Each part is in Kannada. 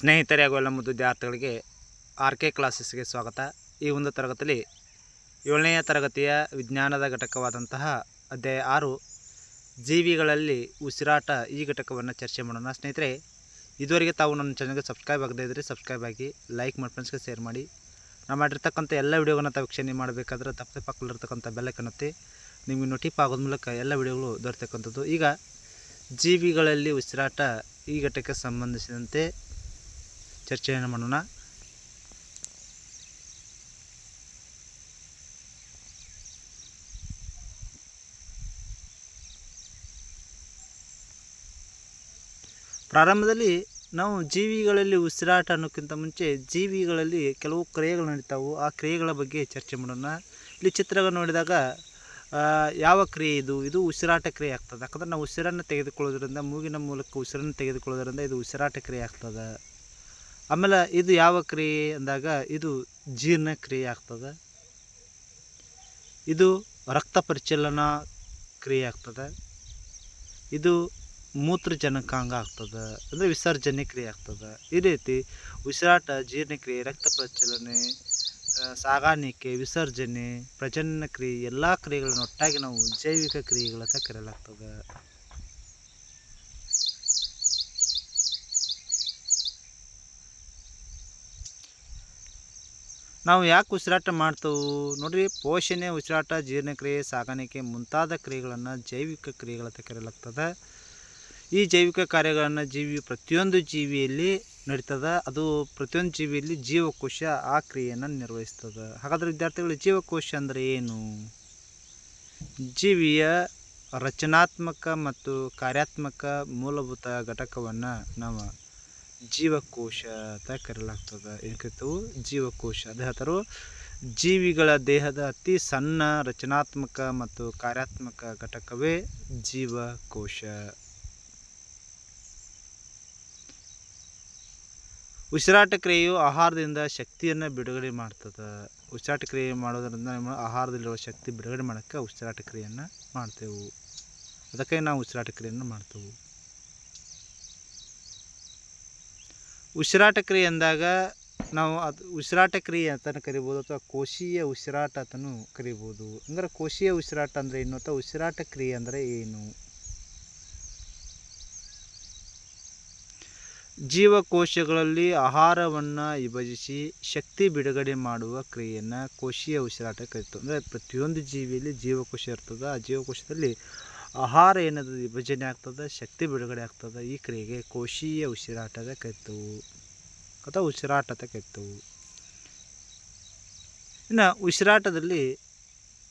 ಸ್ನೇಹಿತರೆ ಹಾಗೂ ಎಲ್ಲ ವಿದ್ಯಾರ್ಥಿಗಳಿಗೆ ಆರ್ ಕೆ ಕ್ಲಾಸಸ್ಗೆ ಸ್ವಾಗತ. ಈ ಒಂದು ತರಗತಿಯಲ್ಲಿ ಏಳನೆಯ ತರಗತಿಯ ವಿಜ್ಞಾನದ ಘಟಕವಾದಂತಹ ಅಧ್ಯಾಯ ಆರು, ಜೀವಿಗಳಲ್ಲಿ ಉಸಿರಾಟ ಈ ಘಟಕವನ್ನು ಚರ್ಚೆ ಮಾಡೋಣ. ಸ್ನೇಹಿತರೆ, ಇದುವರೆಗೆ ತಾವು ನನ್ನ ಚಾನಲ್ಗೆ ಸಬ್ಸ್ಕ್ರೈಬ್ ಆಗದೇ ಇದ್ದರೆ ಸಬ್ಸ್ಕ್ರೈಬ್ ಆಗಿ ಲೈಕ್ ಮಾಡಿ ಫ್ರೆಂಡ್ಸ್ಗೆ ಶೇರ್ ಮಾಡಿ. ನಾವು ಮಾಡಿರ್ತಕ್ಕಂಥ ಎಲ್ಲ ವಿಡಿಯೋಗಳನ್ನ ತಾವು ವೀಕ್ಷಣೆ ಮಾಡಬೇಕಾದ್ರೆ ತಪ್ಪದೆ ಪಕ್ಕದಲ್ಲಿರ್ತಕ್ಕಂಥ ಬೆಲ್ಲಕ್ಕನ್ನತ್ತೆ ನಿಮಗೆ ನೋಟಿಪ್ ಆಗೋದ ಮೂಲಕ ಎಲ್ಲ ವಿಡಿಯೋಗಳು ದೊರೆತಕ್ಕಂಥದ್ದು. ಈಗ ಜೀವಿಗಳಲ್ಲಿ ಉಸಿರಾಟ ಈ ಘಟಕಕ್ಕೆ ಸಂಬಂಧಿಸಿದಂತೆ ಚರ್ಚೆಯನ್ನು ಮಾಡೋಣ. ಪ್ರಾರಂಭದಲ್ಲಿ ನಾವು ಜೀವಿಗಳಲ್ಲಿ ಉಸಿರಾಟ ಅನ್ನೋಕ್ಕಿಂತ ಮುಂಚೆ ಜೀವಿಗಳಲ್ಲಿ ಕೆಲವು ಕ್ರಿಯೆಗಳು ನಡೀತಾವು. ಆ ಕ್ರಿಯೆಗಳ ಬಗ್ಗೆ ಚರ್ಚೆ ಮಾಡೋಣ. ಇಲ್ಲಿ ಚಿತ್ರಗಳು ನೋಡಿದಾಗ ಯಾವ ಕ್ರಿಯೆ ಇದು? ಇದು ಉಸಿರಾಟ ಕ್ರಿಯೆ ಆಗ್ತದೆ. ಯಾಕಂದ್ರೆ ನಾವು ಉಸಿರನ್ನು ತೆಗೆದುಕೊಳ್ಳೋದ್ರಿಂದ, ಮೂಗಿನ ಮೂಲಕ ಉಸಿರನ್ನು ತೆಗೆದುಕೊಳ್ಳೋದ್ರಿಂದ ಇದು ಉಸಿರಾಟ ಕ್ರಿಯೆ ಆಗ್ತದೆ. ಆಮೇಲೆ ಇದು ಯಾವ ಕ್ರಿಯೆ ಅಂದಾಗ ಇದು ಜೀರ್ಣ ಕ್ರಿಯೆ ಆಗ್ತದೆ ಇದು ರಕ್ತ ಪರಿಚಲನಾ ಕ್ರಿಯೆ ಆಗ್ತದೆ ಇದು ಮೂತ್ರಜನಕಾಂಗ ಆಗ್ತದೆ ಅಂದರೆ ವಿಸರ್ಜನೆ ಕ್ರಿಯೆ ಆಗ್ತದೆ ಈ ರೀತಿ ಉಸಿರಾಟ, ಜೀರ್ಣಕ್ರಿಯೆ, ರಕ್ತ ಪರಿಚಲನೆ ಸಾಗಾಣಿಕೆ, ವಿಸರ್ಜನೆ, ಪ್ರಜನನ ಕ್ರಿಯೆ, ಎಲ್ಲ ಕ್ರಿಯೆಗಳನ್ನು ಒಟ್ಟಾಗಿ ನಾವು ಜೈವಿಕ ಕ್ರಿಯೆಗಳಂತ ಕರೆಯಲಾಗ್ತದೆ. ನಾವು ಯಾಕೆ ಉಸಿರಾಟ ಮಾಡ್ತೇವೆ? ನೋಡಿರಿ, ಪೋಷಣೆ, ಉಸಿರಾಟ, ಜೀರ್ಣಕ್ರಿಯೆ, ಸಾಗಾಣಿಕೆ ಮುಂತಾದ ಕ್ರಿಯೆಗಳನ್ನು ಜೈವಿಕ ಕ್ರಿಯೆಗಳಂತ ಕರೆಯಲಾಗ್ತದೆ. ಈ ಜೈವಿಕ ಕಾರ್ಯಗಳನ್ನು ಜೀವಿ, ಪ್ರತಿಯೊಂದು ಜೀವಿಯಲ್ಲಿ ನಡೀತದೆ. ಅದು ಪ್ರತಿಯೊಂದು ಜೀವಿಯಲ್ಲಿ ಜೀವಕೋಶ ಆ ಕ್ರಿಯೆಯನ್ನು ನಿರ್ವಹಿಸ್ತದೆ. ಹಾಗಾದರೆ ವಿದ್ಯಾರ್ಥಿಗಳು, ಜೀವಕೋಶ ಅಂದರೆ ಏನು? ಜೀವಿಯ ರಚನಾತ್ಮಕ ಮತ್ತು ಕಾರ್ಯಾತ್ಮಕ ಮೂಲಭೂತ ಘಟಕವನ್ನು ನಾವು ಜೀವಕೋಶ ಅಂತ ಕರೆಯಲಾಗ್ತದೆ ಏನಕ್ಕೆ ಜೀವಕೋಶ. ಅದೇ ಹೇಳ್ತಾರೋ, ಜೀವಿಗಳ ದೇಹದ ಅತಿ ಸಣ್ಣ ರಚನಾತ್ಮಕ ಮತ್ತು ಕಾರ್ಯಾತ್ಮಕ ಘಟಕವೇ ಜೀವಕೋಶ. ಉಸಿರಾಟ ಕ್ರಿಯೆಯು ಆಹಾರದಿಂದ ಶಕ್ತಿಯನ್ನು ಬಿಡುಗಡೆ ಮಾಡ್ತದೆ. ಉಸಿರಾಟ ಕ್ರಿಯೆ ಮಾಡೋದರಿಂದ ನಮ್ಮ ಆಹಾರದಲ್ಲಿರುವ ಶಕ್ತಿ ಬಿಡುಗಡೆ ಮಾಡೋಕ್ಕೆ ಉಸಿರಾಟ ಕ್ರಿಯೆಯನ್ನು ಮಾಡ್ತೇವೆ. ಅದಕ್ಕೆ ನಾವು ಉಸಿರಾಟ ಕ್ರಿಯೆಯನ್ನು ಮಾಡ್ತೇವೆ. ಉಸಿರಾಟ ಕ್ರಿಯೆ ಅಂದಾಗ ನಾವು ಅದು ಉಸಿರಾಟ ಕ್ರಿಯೆ ಅಂತಲೂ ಕರಿಬೋದು ಅಥವಾ ಕೋಶೀಯ ಉಸಿರಾಟ ಅಂತಲೂ ಕರಿಬೋದು. ಅಂದ್ರೆ ಕೋಶೀಯ ಉಸಿರಾಟ ಅಂದರೆ ಏನು ಅಥವಾ ಉಸಿರಾಟ ಕ್ರಿಯೆ ಅಂದರೆ ಏನು? ಜೀವಕೋಶಗಳಲ್ಲಿ ಆಹಾರವನ್ನು ವಿಭಜಿಸಿ ಶಕ್ತಿ ಬಿಡುಗಡೆ ಮಾಡುವ ಕ್ರಿಯೆಯನ್ನು ಕೋಶೀಯ ಉಸಿರಾಟ ಕರಿತು, ಅಂದರೆ ಪ್ರತಿಯೊಂದು ಜೀವಿಯಲ್ಲಿ ಜೀವಕೋಶ ಇರ್ತದೆ, ಆ ಜೀವಕೋಶದಲ್ಲಿ ಆಹಾರ ಏನದು ವಿಭಜನೆ ಆಗ್ತದೆ, ಶಕ್ತಿ ಬಿಡುಗಡೆ ಆಗ್ತದೆ, ಈ ಕ್ರಿಯೆಗೆ ಕೋಶೀಯ ಉಸಿರಾಟದ ಕರಿತವು ಅಥವಾ ಉಸಿರಾಟದ ಅಂತ ಕರಿತವು ಇನ್ನು ಉಸಿರಾಟದಲ್ಲಿ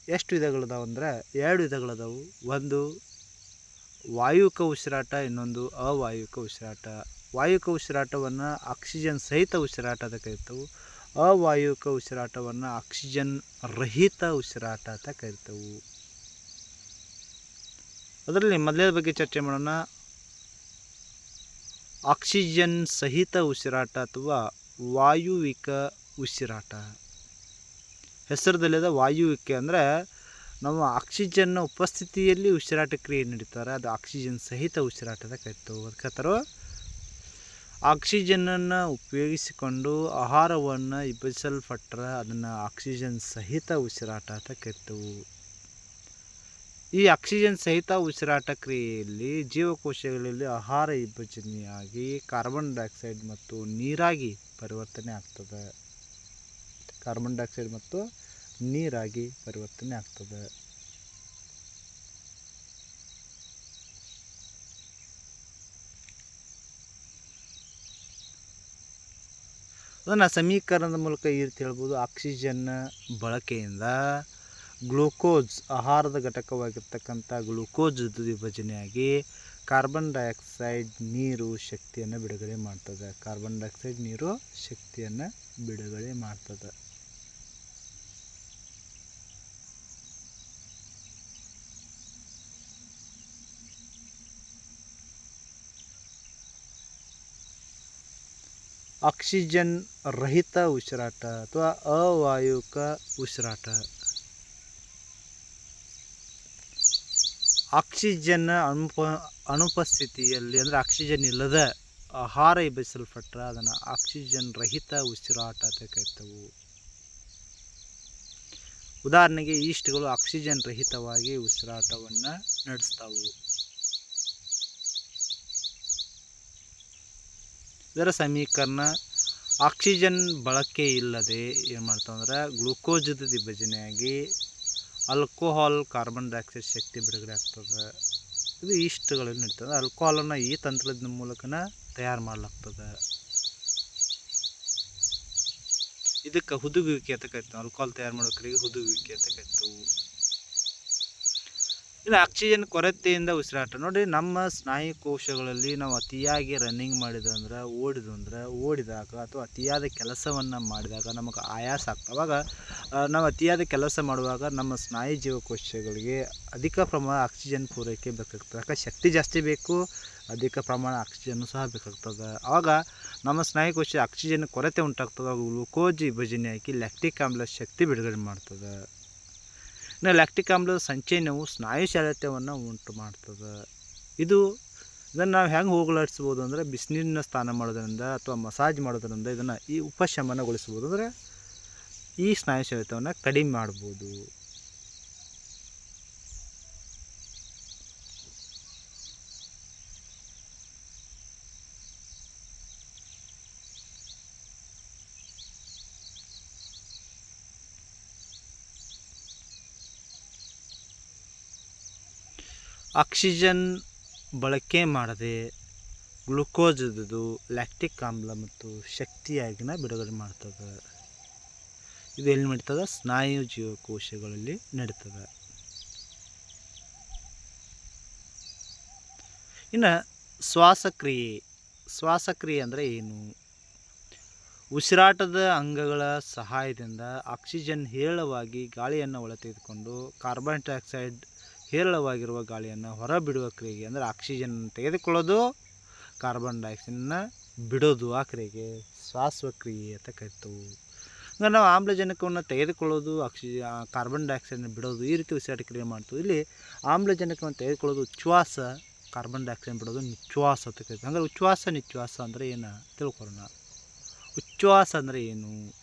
ಎಷ್ಟು ವಿಧಗಳಿದಾವೆ ಅಂದರೆ ಎರಡು ವಿಧಗಳಿದಾವು. ಒಂದು ವಾಯುಕ ಉಸಿರಾಟ, ಇನ್ನೊಂದು ಅವಾಯುಕ ಉಸಿರಾಟ. ವಾಯುಕ ಉಸಿರಾಟವನ್ನು ಆಕ್ಸಿಜನ್ ಸಹಿತ ಉಸಿರಾಟದ ಕರಿತವು ಅವಾಯುಕ ಉಸಿರಾಟವನ್ನು ಆಕ್ಸಿಜನ್ ರಹಿತ ಉಸಿರಾಟ ಅಂತ ಕರಿತವು ಅದರಲ್ಲಿ ಮೊದಲೇ ಬಗ್ಗೆ ಚರ್ಚೆ ಮಾಡೋಣ. ಆಕ್ಸಿಜನ್ ಸಹಿತ ಉಸಿರಾಟ ಅಥವಾ ವಾಯುವಿಕ ಉಸಿರಾಟ. ಹೆಸರದಲ್ಲಿದೆ ವಾಯುವಿಕೆ ಅಂದರೆ ನಾವು ಆಕ್ಸಿಜನ್ನ ಉಪಸ್ಥಿತಿಯಲ್ಲಿ ಉಸಿರಾಟ ಕ್ರಿಯೆ ನಡೀತಾರೆ. ಅದು ಆಕ್ಸಿಜನ್ ಸಹಿತ ಉಸಿರಾಟದ ಕರಿತವು ಅದಕ್ಕೆ ಆಕ್ಸಿಜನನ್ನು ಉಪಯೋಗಿಸಿಕೊಂಡು ಆಹಾರವನ್ನು ವಿಭಜಿಸಲ್ಪಟ್ಟರೆ ಅದನ್ನು ಆಕ್ಸಿಜನ್ ಸಹಿತ ಉಸಿರಾಟ ಅಂತ ಕರಿತವು ಈ ಆಕ್ಸಿಜನ್ ಸಹಿತ ಉಸಿರಾಟ ಕ್ರಿಯೆಯಲ್ಲಿ ಜೀವಕೋಶಗಳಲ್ಲಿ ಆಹಾರ ವಿಭಜನೆಯಾಗಿ ಕಾರ್ಬನ್ ಡೈಆಕ್ಸೈಡ್ ಮತ್ತು ನೀರಾಗಿ ಪರಿವರ್ತನೆ ಆಗ್ತದೆ. ಕಾರ್ಬನ್ ಡೈಆಕ್ಸೈಡ್ ಮತ್ತು ನೀರಾಗಿ ಪರಿವರ್ತನೆ ಆಗ್ತದೆ. ಅದನ್ನು ಸಮೀಕರಣದ ಮೂಲಕ ಈ ರೀತಿ ಹೇಳ್ಬೋದು. ಆಕ್ಸಿಜನ್ ಬಳಕೆಯಿಂದ ಗ್ಲೂಕೋಸ್ ಆಹಾರದ ಘಟಕವಾಗಿರ್ತಕ್ಕಂಥ ಗ್ಲೂಕೋಸ್ ವಿಭಜನೆಯಾಗಿ ಕಾರ್ಬನ್ ಡೈಆಕ್ಸೈಡ್ ನೀರು ಶಕ್ತಿಯನ್ನು ಬಿಡುಗಡೆ ಮಾಡ್ತದೆ. ಕಾರ್ಬನ್ ಡೈಆಕ್ಸೈಡ್ ನೀರು ಶಕ್ತಿಯನ್ನು ಬಿಡುಗಡೆ ಮಾಡ್ತದೆ. ಆಕ್ಸಿಜನ್ ರಹಿತ ಉಸಿರಾಟ ಅಥವಾ ಅವಾಯುಕ ಉಸಿರಾಟ. ಆಕ್ಸಿಜನ್ ಅನುಪ, ಅನುಪಸ್ಥಿತಿಯಲ್ಲಿ ಅಂದರೆ ಆಕ್ಸಿಜನ್ ಇಲ್ಲದ ಆಹಾರ ಎಬ್ಬಿಸಲ್ಪಟ್ರೆ ಅದನ್ನು ಆಕ್ಸಿಜನ್ ರಹಿತ ಉಸಿರಾಟ ಅಂತ ಕರಿತವು. ಉದಾಹರಣೆಗೆ ಈಸ್ಟ್ಗಳು ಆಕ್ಸಿಜನ್ ರಹಿತವಾಗಿ ಉಸಿರಾಟವನ್ನು ನಡೆಸ್ತಾವು. ಇದರ ಸಮೀಕರಣ, ಆಕ್ಸಿಜನ್ ಬಳಕೆ ಇಲ್ಲದೆ ಏನು ಮಾಡ್ತಾವಂದ್ರೆ ಗ್ಲೂಕೋಜದ ವಿಭಜನೆಯಾಗಿ ಆಲ್ಕೋಹಾಲ್ ಕಾರ್ಬನ್ ಡೈಆಕ್ಸೈಡ್ ಶಕ್ತಿ ಬಿಡುಗಡೆ ಆಗ್ತದೆ. ಇದು ಈಸ್ಟ್ಗಳಲ್ಲಿ ಇರ್ತದೆ ಆಲ್ಕೋಹಾಲನ್ನು ಈ ತಂತ್ರದ ಮೂಲಕನ ತಯಾರು ಮಾಡಲಾಗ್ತದೆ. ಇದಕ್ಕೆ ಹುದುಗುವಿಕೆ ಅಂತ ಕರಿತಾವೆ. ಆಲ್ಕೋಹಾಲ್ ತಯಾರು ಮಾಡೋಕ್ರಿಗೆ ಹುದುಗುವಿಕೆ ಅಂತ ಕರಿತವು. ಇನ್ನು ಆಕ್ಸಿಜನ್ ಕೊರತೆಯಿಂದ ಉಸಿರಾಟ. ನೋಡಿ ನಮ್ಮ ಸ್ನಾಯು ಕೋಶಗಳಲ್ಲಿ ನಾವು ಅತಿಯಾಗಿ ರನ್ನಿಂಗ್ ಮಾಡಿದಂದ್ರೆ ಅಂದ್ರೆ ಓಡಿದಾಗ ಅಥವಾ ಅತಿಯಾದ ಕೆಲಸವನ್ನು ಮಾಡಿದಾಗ ನಮಗೆ ಆಯಾಸ ಆಗ್ತದೆ. ಅವಾಗ ನಾವು ಅತಿಯಾದ ಕೆಲಸ ಮಾಡುವಾಗ ನಮ್ಮ ಸ್ನಾಯು ಜೀವಕೋಶಗಳಿಗೆ ಅಧಿಕ ಪ್ರಮಾಣ ಆಕ್ಸಿಜನ್ ಪೂರೈಕೆ ಬೇಕಾಗ್ತದೆ. ಯಾಕೆ ಶಕ್ತಿ ಜಾಸ್ತಿ ಬೇಕು, ಅಧಿಕ ಪ್ರಮಾಣ ಆಕ್ಸಿಜನ್ನು ಸಹ ಬೇಕಾಗ್ತದೆ. ಆವಾಗ ನಮ್ಮ ಸ್ನಾಯು ಕೋಶ ಆಕ್ಸಿಜನ್ ಕೊರತೆ ಉಂಟಾಗ್ತದೆ. ಗ್ಲುಕೋಜ್ ವಿಭಜನೆ ವಿಭಜನೆಯಾಗಿ ಲ್ಯಾಕ್ಟಿಕ್ ಆಮ್ಲ ಶಕ್ತಿ ಬಿಡುಗಡೆ ಮಾಡ್ತದೆ. ಇನ್ನು ಲ್ಯಾಕ್ಟಿಕ್ ಆಮ್ಲದ ಸಂಚಯನವು ಸ್ನಾಯು ಶಾಲತ್ಯವನ್ನು ಉಂಟು ಮಾಡ್ತದೆ. ಇದು ಇದನ್ನು ನಾವು ಹೆಂಗೆ ಹೋಗಲಾಡಿಸ್ಬೋದು ಅಂದರೆ ಬಿಸಿನೀರಿನ ಸ್ನಾನ ಮಾಡೋದ್ರಿಂದ ಅಥವಾ ಮಸಾಜ್ ಮಾಡೋದರಿಂದ ಇದನ್ನು ಈ ಉಪಶಮನಗೊಳಿಸ್ಬೋದು. ಅಂದರೆ ಈ ಸ್ನಾಯು ಶಾಲತ್ಯವನ್ನು ಕಡಿಮೆ ಮಾಡ್ಬೋದು. ಆಕ್ಸಿಜನ್ ಬಳಕೆ ಮಾಡದೆ ಗ್ಲುಕೋಜದ್ದು ಲ್ಯಾಕ್ಟಿಕ್ ಆಮ್ಲ ಮತ್ತು ಶಕ್ತಿಯಾಗಿನ ಬಿಡುಗಡೆ ಮಾಡ್ತದೆ. ಇದು ಎಲ್ಲಿ ನಡೀತದೆ? ಸ್ನಾಯು ಜೀವಕೋಶಗಳಲ್ಲಿ ನಡೀತದೆ. ಇನ್ನು ಶ್ವಾಸಕ್ರಿಯೆ ಶ್ವಾಸಕ್ರಿಯೆ ಅಂದರೆ ಏನು? ಉಸಿರಾಟದ ಅಂಗಗಳ ಸಹಾಯದಿಂದ ಆಕ್ಸಿಜನ್ ಹೇರಳವಾಗಿ ಗಾಳಿಯನ್ನು ಒಳ ತೆಗೆದುಕೊಂಡು ಕಾರ್ಬನ್ ಡೈಆಕ್ಸೈಡ್ ಹೇರಳವಾಗಿರುವ ಗಾಳಿಯನ್ನು ಹೊರಬಿಡುವ ಕ್ರಿಯೆಗೆ ಅಂದರೆ ಆಕ್ಸಿಜನ್ ತೆಗೆದುಕೊಳ್ಳೋದು ಕಾರ್ಬನ್ ಡೈಆಕ್ಸೈಡನ್ನು ಬಿಡೋದು ಆ ಕ್ರಿಯೆಗೆ ಶ್ವಾಸಕ್ರಿಯೆ ಅಂತ ಕರಿತವು. ಅಂದ್ರೆ ನಾವು ಆಮ್ಲಜನಕವನ್ನು ತೆಗೆದುಕೊಳ್ಳೋದು ಆಕ್ಸಿ ಕಾರ್ಬನ್ ಡೈಆಕ್ಸೈಡನ್ನ ಬಿಡೋದು ಈ ರೀತಿ ಉಸಿರಾಟ ಕ್ರಿಯೆ ಮಾಡ್ತೀವಿ. ಇಲ್ಲಿ ಆಮ್ಲಜನಕವನ್ನು ತೆಗೆದುಕೊಳ್ಳೋದು ಉಚ್ಛ್ವಾಸ ಕಾರ್ಬನ್ ಡೈಆಕ್ಸೈಡ್ ಬಿಡೋದು ನಿಶ್ವಾಸ ಅಂತ ಕರಿತೀವಿ. ಹಂಗಾರೆ ಉಚ್ಛ್ವಾಸ ನಿಶ್ವಾಸ ಅಂದರೆ ಏನು? ತಿಳ್ಕೊಳ್ಳೋಣ. ಉಚ್ಛ್ವಾಸ ಅಂದರೆ ಏನು?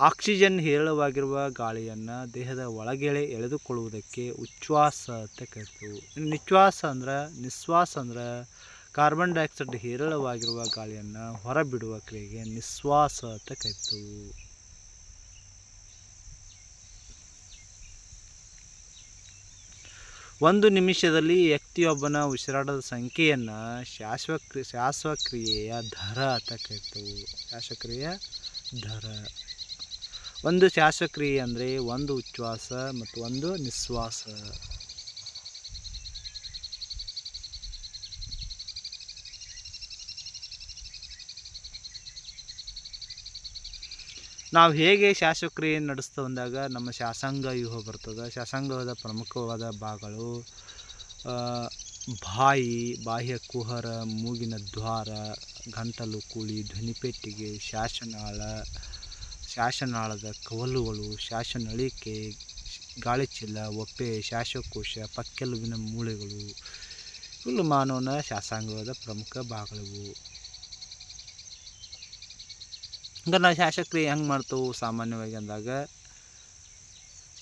ಆಕ್ಸಿಜನ್ ಹೇರಳವಾಗಿರುವ ಗಾಳಿಯನ್ನು ದೇಹದ ಒಳಗೆಳೆ ಎಳೆದುಕೊಳ್ಳುವುದಕ್ಕೆ ಉಚ್ಛ್ವಾಸ ಅಂತ ಕರಿತೀವಿ. ನಿಶ್ವಾಸ ಅಂದ್ರೆ ನಿಶ್ವಾಸ ಅಂದ್ರೆ ಕಾರ್ಬನ್ ಡೈಆಕ್ಸೈಡ್ ಹೇರಳವಾಗಿರುವ ಗಾಳಿಯನ್ನು ಹೊರಬಿಡುವ ಕ್ರಿಯೆಗೆ ನಿಶ್ವಾಸ ಅಂತ ಕರಿತೀವಿ. ಒಂದು ನಿಮಿಷದಲ್ಲಿ ವ್ಯಕ್ತಿಯೊಬ್ಬನ ಉಸಿರಾಟದ ಸಂಖ್ಯೆಯನ್ನು ಶಾಶ್ವಕ್ರಿ ಶಾಶ್ವಕ್ರಿಯೆಯ ದರ ಅಂತ ಕರಿತೀವಿ. ಶಾಶ್ವಕ್ರಿಯೆಯ ದರ. ಒಂದು ಶ್ವಾಸಕ್ರಿಯೆ ಅಂದರೆ ಒಂದು ಉಚ್ಛ್ವಾಸ ಮತ್ತು ಒಂದು ನಿಶ್ವಾಸ ನಾವು ಹೇಗೆ ಶ್ವಾಸಕ್ರಿಯೆಯನ್ನು ನಡೆಸ್ತಾ ಬಂದಾಗ ನಮ್ಮ ಶಾಸಂಗ ವ್ಯೂಹ ಬರ್ತದೆ. ಶಾಸಂಗದ ಪ್ರಮುಖವಾದ ಭಾಗಗಳು ಬಾಯಿ, ಬಾಹ್ಯ ಕುಹರ, ಮೂಗಿನ ದ್ವಾರ, ಗಂಟಲು ಕೂಳಿ ಧ್ವನಿಪೆಟ್ಟಿಗೆ ಶ್ವಾಸನಾಳ ಶ್ವಾಸನಾಳದ ಕವಲುಗಳು ಶಾಸನಳಿಕೆ ಗಾಳಿಚೀಲ ಒಪ್ಪೆ ಶ್ವಾಸಕೋಶ ಪಕ್ಕೆಲುಬಿನ ಮೂಳೆಗಳು ಇವು ಮಾನವನ ಶಾಸಂಗದ ಪ್ರಮುಖ ಭಾಗಗಳು. ಹಂಗೆ ನಾವು ಶಾಸಕ್ರಿಯೆ ಹೆಂಗೆ ಮಾಡ್ತೇವೆ ಸಾಮಾನ್ಯವಾಗಿ ಅಂದಾಗ,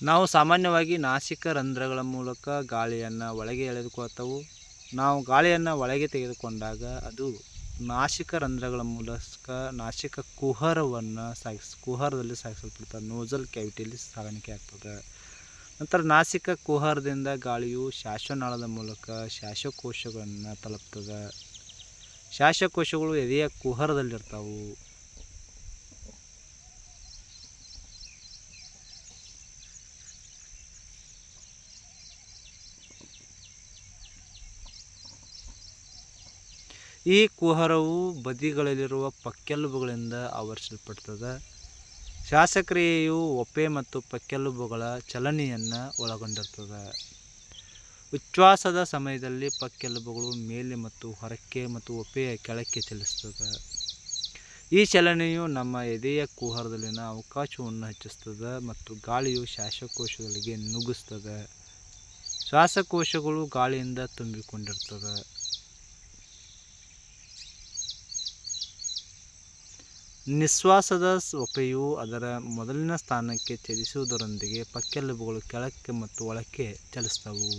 ನಾವು ಸಾಮಾನ್ಯವಾಗಿ ನಾಸಿಕ ರಂಧ್ರಗಳ ಮೂಲಕ ಗಾಳಿಯನ್ನು ಒಳಗೆ ಎಳೆದುಕೊಳ್ತವು. ನಾವು ಗಾಳಿಯನ್ನು ಒಳಗೆ ತೆಗೆದುಕೊಂಡಾಗ ಅದು ನಾಸಿಕ ರಂಧ್ರಗಳ ಮೂಲಕ ನಾಸಿಕ ಕುಹರವನ್ನು ಸಾಗಿಸ್, ಕುಹರದಲ್ಲಿ ಸಾಗಿಸಲ್ಪಡ್ತದೆ ನೋಜಲ್ ಕ್ಯಾವಿಟಿಯಲ್ಲಿ ಸಾಗಾಣಿಕೆ ಆಗ್ತದೆ. ನಂತರ ನಾಸಿಕ ಕುಹರದಿಂದ ಗಾಳಿಯು ಶ್ವಾಸನಾಳದ ಮೂಲಕ ಶ್ವಾಸಕೋಶಗಳನ್ನು ತಲುಪ್ತದೆ. ಶ್ವಾಸಕೋಶಗಳು ಎದೆಯ ಕುಹರದಲ್ಲಿರ್ತಾವು. ಈ ಕುಹರವು ಬದಿಗಳಲ್ಲಿರುವ ಪಕ್ಕೆಲುಬುಗಳಿಂದ ಆವರಿಸಲ್ಪಡ್ತದೆ. ಶ್ವಾಸಕ್ರಿಯೆಯು ಒಪ್ಪೆ ಮತ್ತು ಪಕ್ಕೆಲುಬುಗಳ ಚಲನೆಯನ್ನು ಒಳಗೊಂಡಿರ್ತದೆ. ಉಚ್ಛ್ವಾಸದ ಸಮಯದಲ್ಲಿ ಪಕ್ಕೆಲುಬುಗಳು ಮೇಲೆ ಮತ್ತು ಹೊರಕ್ಕೆ ಮತ್ತು ಒಪ್ಪೆಯ ಕೆಳಕ್ಕೆ ಚಲಿಸ್ತದೆ. ಈ ಚಲನೆಯು ನಮ್ಮ ಎದೆಯ ಕುಹರದಲ್ಲಿನ ಅವಕಾಶವನ್ನು ಹೆಚ್ಚಿಸ್ತದೆ ಮತ್ತು ಗಾಳಿಯು ಶ್ವಾಸಕೋಶಗಳಿಗೆ ನುಗ್ಗಿಸ್ತದೆ. ಶ್ವಾಸಕೋಶಗಳು ಗಾಳಿಯಿಂದ ತುಂಬಿಕೊಂಡಿರ್ತದೆ ನಿಶ್ವಾಸದ ಸೊಪೆಯು ಅದರ ಮೊದಲಿನ ಸ್ಥಾನಕ್ಕೆ ಚಲಿಸುವುದರೊಂದಿಗೆ ಪಕ್ಕೆಲುಬುಗಳು ಕೆಳಕ್ಕೆ ಮತ್ತು ಒಳಕ್ಕೆ ಚಲಿಸ್ತವು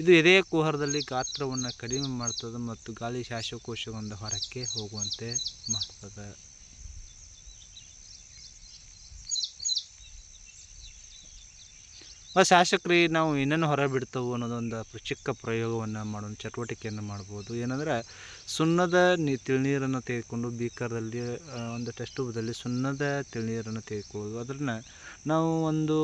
ಇದು ಎದೆಯ ಕುಹರದಲ್ಲಿ ಗಾತ್ರವನ್ನು ಕಡಿಮೆ ಮಾಡ್ತದೆ ಮತ್ತು ಗಾಳಿ ಶ್ವಾಸಕೋಶದಿಂದ ಹೊರಕ್ಕೆ ಹೋಗುವಂತೆ ಮಾಡ್ತದೆ. ಆ ಶಾಸಕ್ರಿಯೆ ನಾವು ಏನೇನು ಹೊರ ಬಿಡ್ತವು ಅನ್ನೋದೊಂದು ಚಿಕ್ಕ ಪ್ರಯೋಗವನ್ನು ಮಾಡೋ ಚಟುವಟಿಕೆಯನ್ನು ಮಾಡ್ಬೋದು. ಏನಂದರೆ, ಸುಣ್ಣದ ನೀ, ತಿಳ್ನೀರನ್ನು ತೆಗೆದುಕೊಂಡು ಬೀಕರ್ದಲ್ಲಿ ಒಂದು ಟೆಸ್ಟ್ ಟ್ಯೂಬ್ದಲ್ಲಿ ಸುಣ್ಣದ ತಿಳ್ನೀರನ್ನು ತೆಗೆದುಕೊಳ್ಳೋದು. ಅದನ್ನು ನಾವು ಒಂದು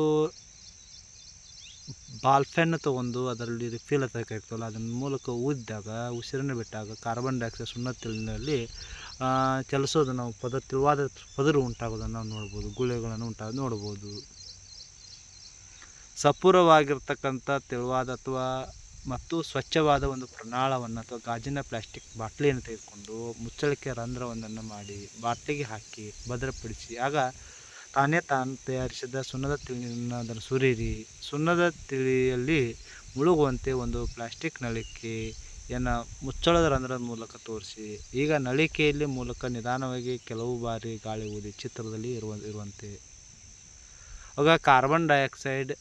ಬಾಲ್ ಪೆನ್ ತೊಗೊಂಡು ಅದರಲ್ಲಿ ರಿಫಿಲ್ ತಗೋಲ್ಲ ಅದನ್ನ ಮೂಲಕ ಊದಿದಾಗ, ಉಸಿರನ್ನು ಬಿಟ್ಟಾಗ ಕಾರ್ಬನ್ ಡೈಆಕ್ಸೈಡ್ ಸುಣ್ಣ ತಿಳಿನಲ್ಲಿ ಚಲಿಸೋದು ನಾವು ಪದ, ತಿಳುವಾದ ಪದರು ಉಂಟಾಗೋದನ್ನು ನಾವು ನೋಡ್ಬೋದು ಗುಳೆಗಳನ್ನು ಉಂಟಾಗ ನೋಡ್ಬೋದು. ಸಪೂರವಾಗಿರ್ತಕ್ಕಂಥ ತೆಳುವಾದ ಅಥವಾ ಮತ್ತು ಸ್ವಚ್ಛವಾದ ಒಂದು ಪ್ರಣಾಳವನ್ನು ಅಥವಾ ಗಾಜಿನ ಪ್ಲಾಸ್ಟಿಕ್ ಬಾಟ್ಲಿಯನ್ನು ತೆಗೆದುಕೊಂಡು ಮುಚ್ಚಳಿಕೆ ರಂಧ್ರವೊಂದನ್ನು ಮಾಡಿ ಬಾಟ್ಲಿಗೆ ಹಾಕಿ ಭದ್ರಪಡಿಸಿ, ಆಗ ತಾನೇ ತಾನು ತಯಾರಿಸಿದ ಸುಣ್ಣದ ತಿಳಿಯನ್ನು ಅದನ್ನು ಸುರಿಯಿರಿ ಸುಣ್ಣದ ತಿಳಿಯಲ್ಲಿ ಮುಳುಗುವಂತೆ ಒಂದು ಪ್ಲಾಸ್ಟಿಕ್ ನಳಿಕೆಯನ್ನು ಮುಚ್ಚಳದ ರಂಧ್ರದ ಮೂಲಕ ತೋರಿಸಿ, ಈಗ ನಳಿಕೆಯಲ್ಲಿ ಮೂಲಕ ನಿಧಾನವಾಗಿ ಕೆಲವು ಬಾರಿ ಗಾಳಿ ಊದಿ ಚಿತ್ರದಲ್ಲಿ ಇರುವ, ಇರುವಂತೆ. ಆಗ ಕಾರ್ಬನ್ ಡೈಆಕ್ಸೈಡ್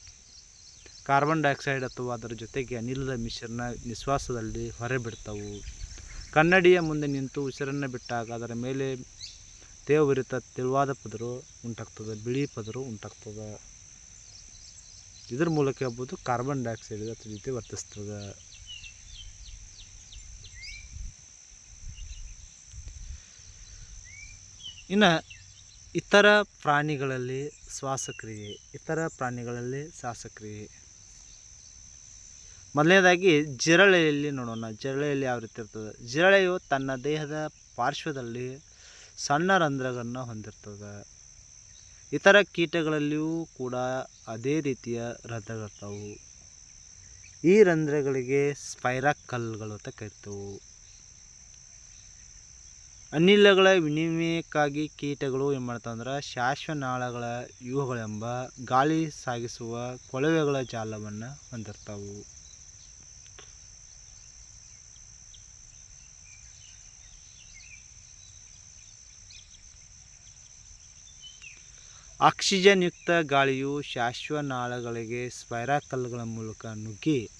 ಕಾರ್ಬನ್ ಡೈಆಕ್ಸೈಡ್ ಅಥವಾ ಅದರ ಜೊತೆಗೆ ಅನಿಲದ ಮಿಶ್ರಣ ನಿಶ್ವಾಸದಲ್ಲಿ ಹೊರಬಿಡ್ತವು. ಕನ್ನಡಿಯ ಮುಂದೆ ನಿಂತು ಉಸಿರನ್ನು ಬಿಟ್ಟಾಗ ಅದರ ಮೇಲೆ ತೇವರಿತ ತೆಳುವಾದ ಪದರು ಉಂಟಾಗ್ತದೆ, ಬಿಳಿ ಪದರು ಉಂಟಾಗ್ತದೆ. ಇದ್ರ ಮೂಲಕ ಹೇಳ್ಬೋದು ಕಾರ್ಬನ್ ಡೈಆಕ್ಸೈಡ್ ಅದ್ರ ಜೊತೆ ವರ್ತಿಸ್ತದೆ. ಇನ್ನು ಇತರ ಪ್ರಾಣಿಗಳಲ್ಲಿ ಶ್ವಾಸಕ್ರಿಯೆ, ಇತರ ಪ್ರಾಣಿಗಳಲ್ಲಿ ಶ್ವಾಸಕ್ರಿಯೆ. ಮೊದಲನೇದಾಗಿ ಜಿರಳೆಯಲ್ಲಿ ನೋಡೋಣ. ಜಿರಳೆಯಲ್ಲಿ ಯಾವ ರೀತಿ ಇರ್ತದೆ? ಜಿರಳೆಯು ತನ್ನ ದೇಹದ ಪಾರ್ಶ್ವದಲ್ಲಿ ಸಣ್ಣ ರಂಧ್ರಗಳನ್ನು ಹೊಂದಿರ್ತದೆ. ಇತರ ಕೀಟಗಳಲ್ಲಿಯೂ ಕೂಡ ಅದೇ ರೀತಿಯ ರಂಧ್ರಗಳಿರ್ತಾವು ಈ ರಂಧ್ರಗಳಿಗೆ ಸ್ಪೈರಾಕಲ್ಗಳು ಅಂತ ಕರಿತವು. ಅನಿಲಗಳ ವಿನಿಮಯಕ್ಕಾಗಿ ಕೀಟಗಳು ಏನು ಮಾಡ್ತಾವಂದ್ರೆ ಶಾಶ್ವನಾಳಗಳ ಇವುಗಳೆಂಬ ಗಾಳಿ ಸಾಗಿಸುವ ಕೊಳವೆಗಳ ಜಾಲವನ್ನು ಹೊಂದಿರ್ತಾವು. ಆಕ್ಸಿಜನ್ ಯುಕ್ತ ಗಾಳಿಯು ಶಾಶ್ವನಾಳಗಳಿಗೆ ಸ್ಪೈರಾಕಲ್ಗಳ ಮೂಲಕ ನುಗ್ಗಿ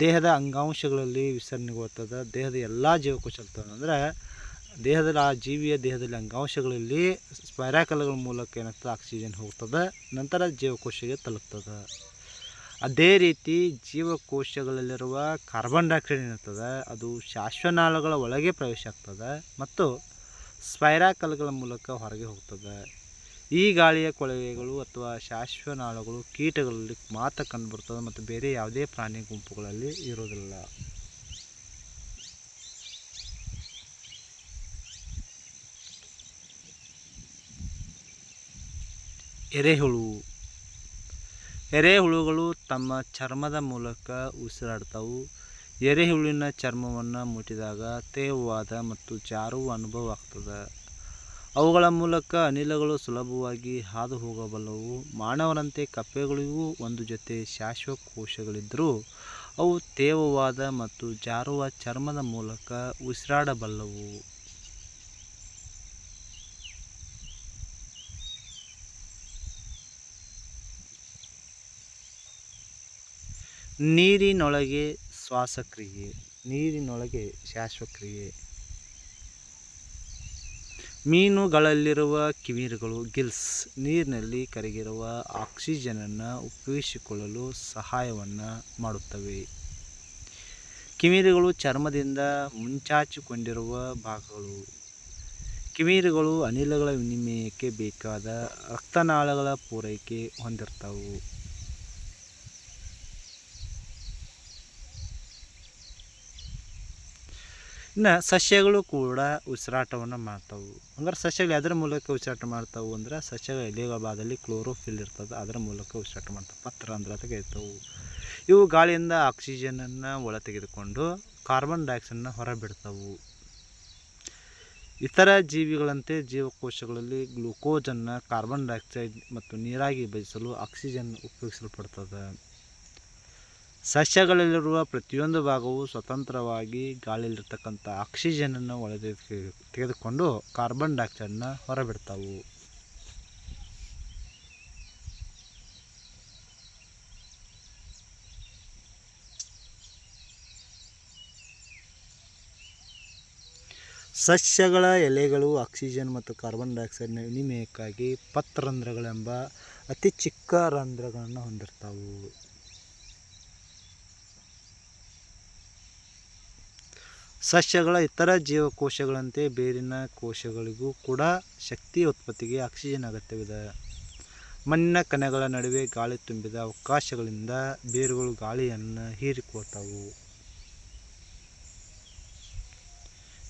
ದೇಹದ ಅಂಗಾಂಶಗಳಲ್ಲಿ ವಿಸರ್ಜನೆಗೊಳ್ತದೆ. ದೇಹದ ಎಲ್ಲ ಜೀವಕೋಶ ಅಂದರೆ ದೇಹದಲ್ಲಿ ಆ ಜೀವಿಯ ದೇಹದಲ್ಲಿ ಅಂಗಾಂಶಗಳಲ್ಲಿ ಸ್ಪೈರಾಕಲ್ಗಳ ಮೂಲಕ ಏನಾಗ್ತದೆ? ಆಕ್ಸಿಜನ್ ಹೋಗ್ತದೆ. ನಂತರ ಜೀವಕೋಶಕ್ಕೆ ತಲುಪ್ತದೆ. ಅದೇ ರೀತಿ ಜೀವಕೋಶಗಳಲ್ಲಿರುವ ಕಾರ್ಬನ್ ಡೈಆಕ್ಸೈಡ್ ಏನಿರ್ತದೆ ಅದು ಶಾಶ್ವನಾಳಗಳ ಒಳಗೆ ಪ್ರವೇಶ ಆಗ್ತದೆ ಮತ್ತು ಸ್ಪೈರಾಕಲ್ಗಳ ಮೂಲಕ ಹೊರಗೆ ಹೋಗ್ತದೆ. ಈ ಗಾಳಿಯ ಕೊಳವೆಗಳು ಅಥವಾ ಶಾಶ್ವನಾಳಗಳು ಕೀಟಗಳಲ್ಲಿ ಮಾತ್ರ ಕಂಡುಬರ್ತದೆ ಮತ್ತು ಬೇರೆ ಯಾವುದೇ ಪ್ರಾಣಿ ಗುಂಪುಗಳಲ್ಲಿ ಇರೋದಿಲ್ಲ ಎರೆಹುಳು. ಎರೆಹುಳುಗಳು ತಮ್ಮ ಚರ್ಮದ ಮೂಲಕ ಉಸಿರಾಡ್ತವು ಎರೆಹುಳಿನ ಚರ್ಮವನ್ನು ಮುಟ್ಟಿದಾಗ ತೇವವಾದ ಮತ್ತು ಜಾರುವ ಅನುಭವ ಆಗ್ತದೆ. ಅವುಗಳ ಮೂಲಕ ಅನಿಲಗಳು ಸುಲಭವಾಗಿ ಹಾದು ಹೋಗಬಲ್ಲವು ಮಾನವರಂತೆ ಕಪ್ಪೆಗಳಿಗೂ ಒಂದು ಜೊತೆ ಶ್ವಾಸಕೋಶಗಳಿದ್ದರೂ ಅವು ತೇವವಾದ ಮತ್ತು ಜಾರುವ ಚರ್ಮದ ಮೂಲಕ ಉಸಿರಾಡಬಲ್ಲವು. ನೀರಿನೊಳಗೆ ಶ್ವಾಸಕ್ರಿಯೆ ನೀರಿನೊಳಗೆ ಶ್ವಾಸಕ್ರಿಯೆ ಮೀನುಗಳಲ್ಲಿರುವ ಕಿವಿರುಗಳು, ಗಿಲ್ಸ್, ನೀರಿನಲ್ಲಿ ಕರಗಿರುವ ಆಕ್ಸಿಜನನ್ನು ಉಪಯೋಗಿಸಿಕೊಳ್ಳಲು ಸಹಾಯವನ್ನು ಮಾಡುತ್ತವೆ. ಕಿವಿರುಗಳು ಚರ್ಮದಿಂದ ಮುಂಚಾಚಿಕೊಂಡಿರುವ ಭಾಗಗಳು. ಕಿವಿರುಗಳು ಅನಿಲಗಳ ವಿನಿಮಯಕ್ಕೆ ಬೇಕಾದ ರಕ್ತನಾಳಗಳ ಪೂರೈಕೆ ಹೊಂದಿರ್ತವು. ಇನ್ನು ಸಸ್ಯಗಳು ಕೂಡ ಉಸಿರಾಟವನ್ನು ಮಾಡ್ತಾವೆ. ಅಂದ್ರೆ ಸಸ್ಯಗಳು ಅದರ ಮೂಲಕ ಉಸಿರಾಟ ಮಾಡ್ತಾವೆ ಅಂದ್ರೆ ಸಸ್ಯಗಳ ಎಲೆಗಳ ಭಾಗದಲ್ಲಿ ಕ್ಲೋರೋಫಿಲ್ ಇರ್ತದೆ, ಅದರ ಮೂಲಕ ಉಸಿರಾಟ ಮಾಡ್ತಾವೆ, ಪತ್ರ ಅಂದ್ರೆ ಇರ್ತವೆ. ಇವು ಗಾಳಿಯಿಂದ ಆಕ್ಸಿಜನನ್ನು ಒಳ ತೆಗೆದುಕೊಂಡು ಕಾರ್ಬನ್ ಡೈಆಕ್ಸೈಡನ್ನ ಹೊರಬಿಡ್ತವು ಇತರ ಜೀವಿಗಳಂತೆ ಜೀವಕೋಶಗಳಲ್ಲಿ ಗ್ಲುಕೋಜನ್ನು ಕಾರ್ಬನ್ ಡೈಆಕ್ಸೈಡ್ ಮತ್ತು ನೀರಾಗಿ ಬಯಸಲು ಆಕ್ಸಿಜನ್ ಉಪಯೋಗಿಸಲ್ಪಡ್ತದೆ. ಸಸ್ಯಗಳಲ್ಲಿರುವ ಪ್ರತಿಯೊಂದು ಭಾಗವು ಸ್ವತಂತ್ರವಾಗಿ ಗಾಳಿಯಲ್ಲಿರ್ತಕ್ಕಂಥ ಆಕ್ಸಿಜನನ್ನು ಒಳಗೆ ತೆಗೆದುಕೊಂಡು ಕಾರ್ಬನ್ ಡೈಆಕ್ಸೈಡನ್ನ ಹೊರಬಿಡ್ತಾವು. ಸಸ್ಯಗಳ ಎಲೆಗಳು ಆಕ್ಸಿಜನ್ ಮತ್ತು ಕಾರ್ಬನ್ ಡೈಆಕ್ಸೈಡ್ನ ವಿನಿಮಯಕ್ಕಾಗಿ ಪತ್ರಂಧ್ರಗಳೆಂಬ ಅತಿ ಚಿಕ್ಕ ರಂಧ್ರಗಳನ್ನು ಹೊಂದಿರ್ತಾವು. ಸಸ್ಯಗಳ ಇತರ ಜೀವಕೋಶಗಳಂತೆ ಬೇರಿನ ಕೋಶಗಳಿಗೂ ಕೂಡ ಶಕ್ತಿ ಉತ್ಪತ್ತಿಗೆ ಆಕ್ಸಿಜನ್ ಅಗತ್ಯವಿದೆ. ಮಣ್ಣಿನ ಕಣಗಳ ನಡುವೆ ಗಾಳಿ ತುಂಬಿದ ಅವಕಾಶಗಳಿಂದ ಬೇರುಗಳು ಗಾಳಿಯನ್ನು ಹೀರಿಕೊಳ್ತಾವು.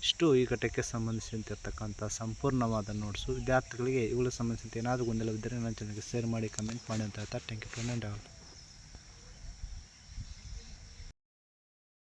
ಇಷ್ಟು ಈ ಘಟಕ್ಕೆ ಸಂಬಂಧಿಸಿದಂತಿರ್ತಕ್ಕಂಥ ಸಂಪೂರ್ಣವಾದ ನೋಟ್ಸು. ವಿದ್ಯಾರ್ಥಿಗಳಿಗೆ ಇವುಗಳಿಗೆ ಸಂಬಂಧಿಸಿದಂತೆ ಏನಾದರೂ ಗೊಂದಲವಿದ್ದರೆ ನನ್ನ ಚಾನಲ್ಗೆ ಶೇರ್ ಮಾಡಿ ಕಮೆಂಟ್ ಮಾಡಿ ಅಂತ ಹೇಳ್ತಾ ಥ್ಯಾಂಕ್ ಯು ಧನ್ಯವಾದ